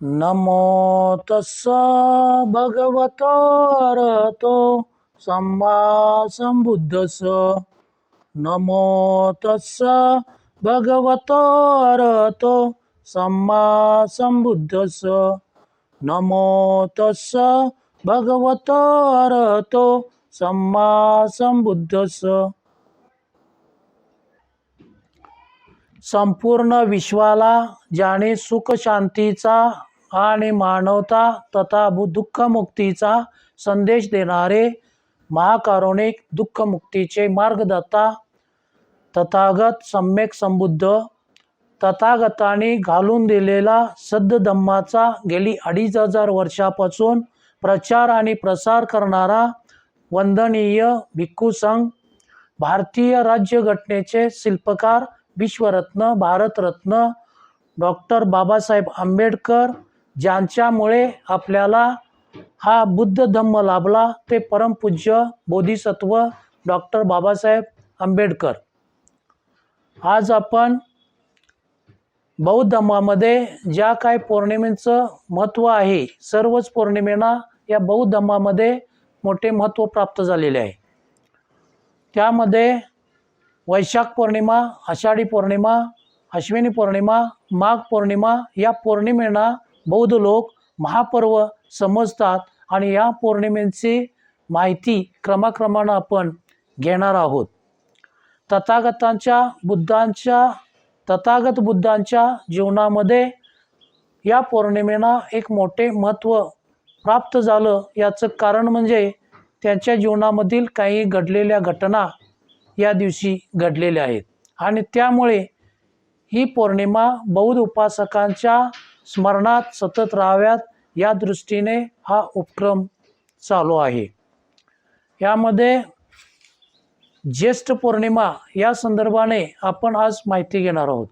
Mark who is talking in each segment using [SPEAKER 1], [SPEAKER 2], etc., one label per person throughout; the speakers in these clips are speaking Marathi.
[SPEAKER 1] नमो तस्स भगवतो अरहतो सम्मा संबुद्धस नमो तस्स भगवतो अरहतो सम्मा संबुद्धस नमो तस्स भगवतो अरहतो सम्मा संबुद्धस संपूर्ण विश्वाला ज्याने सुख शांतीचा आणि मानवता तथा दुःखमुक्तीचा संदेश देणारे महाकारुणिक दुःखमुक्तीचे मार्गदाता तथागत सम्यक संबुद्ध तथागताने घालून दिलेला सद्ध धम्माचा गेली अडीच हजार वर्षापासून प्रचार आणि प्रसार करणारा वंदनीय भिक्खू संघ भारतीय राज्यघटनेचे शिल्पकार विश्वरत्न भारतरत्न डॉक्टर बाबासाहेब आंबेडकर ज्यांच्यामुळे आपल्याला हा बुद्ध धम्म लाभला ते परमपूज्य बोधिसत्व डॉक्टर बाबासाहेब आंबेडकर. आज आपण बौद्ध धम्मामध्ये ज्या काय पौर्णिमेचं महत्त्व आहे सर्वच पौर्णिमेना या बौद्ध धर्मामध्ये मोठे महत्त्व प्राप्त झालेले आहे. त्यामध्ये वैशाख पौर्णिमा आषाढी पौर्णिमा अश्विनी पौर्णिमा माघ पौर्णिमा या पौर्णिमेना बौद्ध लोक महापर्व समजतात आणि या पौर्णिमेची माहिती क्रमाक्रमानं आपण घेणार आहोत. तथागतांच्या बुद्धांच्या तथागत बुद्धांच्या जीवनामध्ये या पौर्णिमेला एक मोठे महत्त्व प्राप्त झालं. याचं कारण म्हणजे त्यांच्या जीवनामधील काही घडलेल्या घटना या दिवशी घडलेल्या आहेत. आणि त्यामुळे ही पौर्णिमा बौद्ध उपासकांच्या स्मरणात सतत राहाव्यात या दृष्टीने हा उपक्रम चालू आहे. यामध्ये ज्येष्ठ पौर्णिमा या संदर्भाने आपण आज माहिती घेणार आहोत.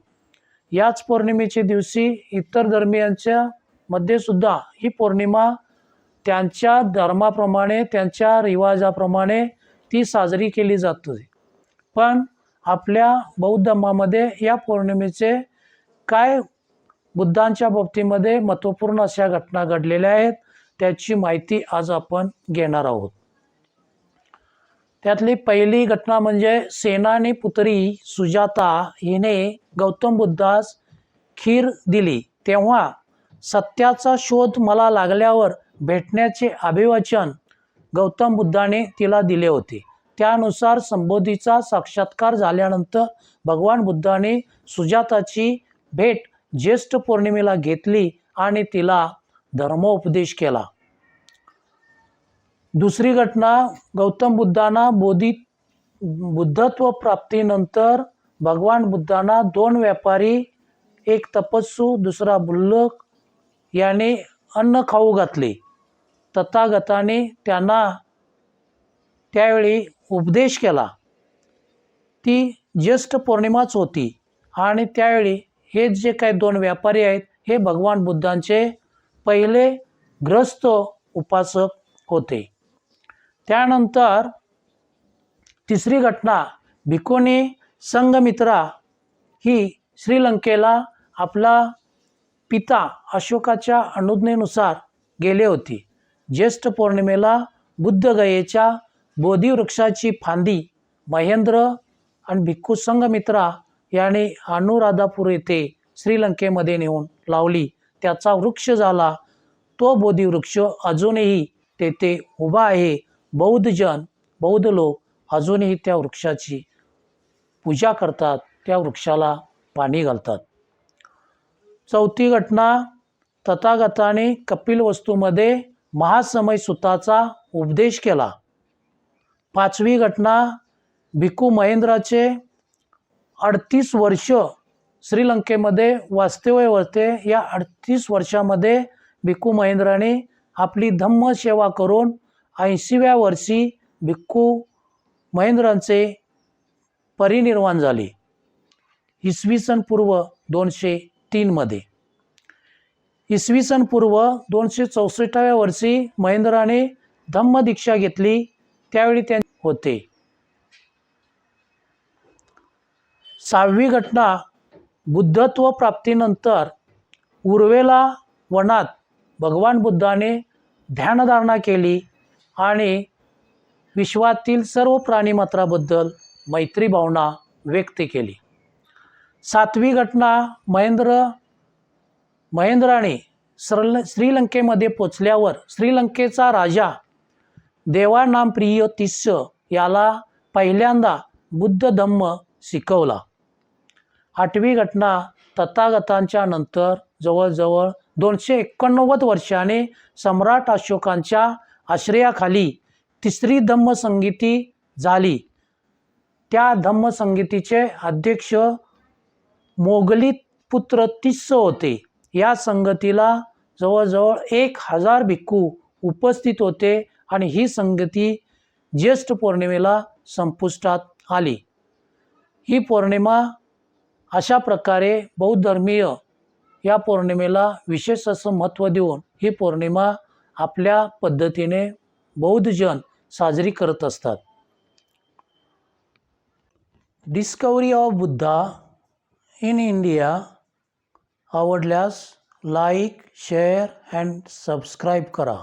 [SPEAKER 1] याच पौर्णिमेच्या दिवशी इतर धर्मियांच्या मध्ये सुद्धा ही पौर्णिमा त्यांच्या धर्माप्रमाणे त्यांच्या रिवाजाप्रमाणे ती साजरी केली जाते. पण आपल्या बौद्ध धर्मामध्ये या पौर्णिमेचे काय बुद्धांच्या बाबतीमध्ये महत्त्वपूर्ण अशा घटना घडलेल्या आहेत त्याची माहिती आज आपण घेणार आहोत. त्यातली पहिली घटना म्हणजे सेनानी पुत्री सुजाता हिने गौतम बुद्धास खीर दिली. तेव्हा सत्याचा शोध मला लागल्यावर भेटण्याचे अभिवाचन गौतम बुद्धाने तिला दिले होते. त्यानुसार संबोधीचा साक्षात्कार झाल्यानंतर भगवान बुद्धाने सुजाताची भेट ज्येष्ठ पौर्णिमेला घेतली आणि तिला धर्मोपदेश केला. दुसरी घटना गौतम बुद्धांना बोधी बुद्धत्व प्राप्तीनंतर भगवान बुद्धांना दोन व्यापारी एक तपस्सू दुसरा बुल्लक याने अन्न खाऊ घातले. तथागताने त्यांना त्यावेळी उपदेश केला. ती ज्येष्ठ पौर्णिमाच होती आणि त्यावेळी हे जे काही दोन व्यापारी आहेत हे भगवान बुद्धांचे पहिले ग्रस्त उपासक होते. त्यानंतर तिसरी घटना भिकोनी संघमित्रा ही श्रीलंकेला आपला पिता अशोकाच्या अनुज्ञेनुसार गेले होते. ज्येष्ठ पौर्णिमेला बुद्धगयेच्या बोधिवृक्षाची फांदी महेंद्र आणि भिक्खू संघमित्रा याने अनुराधापूर येथे श्रीलंकेमध्ये नेऊन लावली. त्याचा वृक्ष झाला. तो बोधिवृक्ष अजूनही तेथे उभा आहे. बौद्धजन बौद्ध लोक अजूनही त्या वृक्षाची पूजा करतात. त्या वृक्षाला पाणी घालतात. चौथी घटना तथागताने कपिल वस्तूमध्ये महासमय सुताचा उपदेश केला. पाचवी घटना भिकू महेंद्राचे अडतीस वर्ष श्रीलंकेमध्ये वास्तव्य होते या अडतीस वर्षामध्ये भिक्खू महेंद्राने आपली धम्म सेवा करून ऐंशीव्या वर्षी भिक्खू महेंद्रांचे परिनिर्वाण झाले. इसवी सन पूर्व दोनशे तीनमध्ये इसवी सन पूर्व दोनशे चौसष्टाव्या वर्षी महेंद्राने धम्म दीक्षा घेतली त्यावेळी त्या होते. सहावी घटना बुद्धत्व प्राप्तीनंतर उर्वेला वनात भगवान बुद्धाने ध्यानधारणा केली आणि विश्वातील सर्व प्राणीमात्राबद्दल मैत्री भावना व्यक्त केली. सातवी घटना महेंद्र महेंद्राने श्रल श्रीलंकेमध्ये पोचल्यावर श्रीलंकेचा राजा देवानामप्रिय तिस्स याला पहिल्यांदा बुद्ध धम्म शिकवला. आठवी घटना तथागतांच्या नंतर जवळजवळ दोनशे एकोणनव्वद वर्षाने सम्राट अशोकांच्या आश्रयाखाली तिसरी धम्मसंगीती झाली. त्या धम्मसंगीतीचे अध्यक्ष मोगलीत पुत्र तिस्स होते. या संगतीला जवळजवळ एक हजार भिक्खू उपस्थित होते आणि ही संगती ज्येष्ठ पौर्णिमेला संपुष्टात आली. ही पौर्णिमा अशा प्रकारे बौद्ध धर्मीय या पौर्णिमेला विशेष असं महत्त्व देऊन ही पौर्णिमा आपल्या पद्धतीने बौद्धजन साजरी करत असतात. Discovery of Buddha in India आवडल्यास लाईक शेअर अँड सबस्क्राईब करा.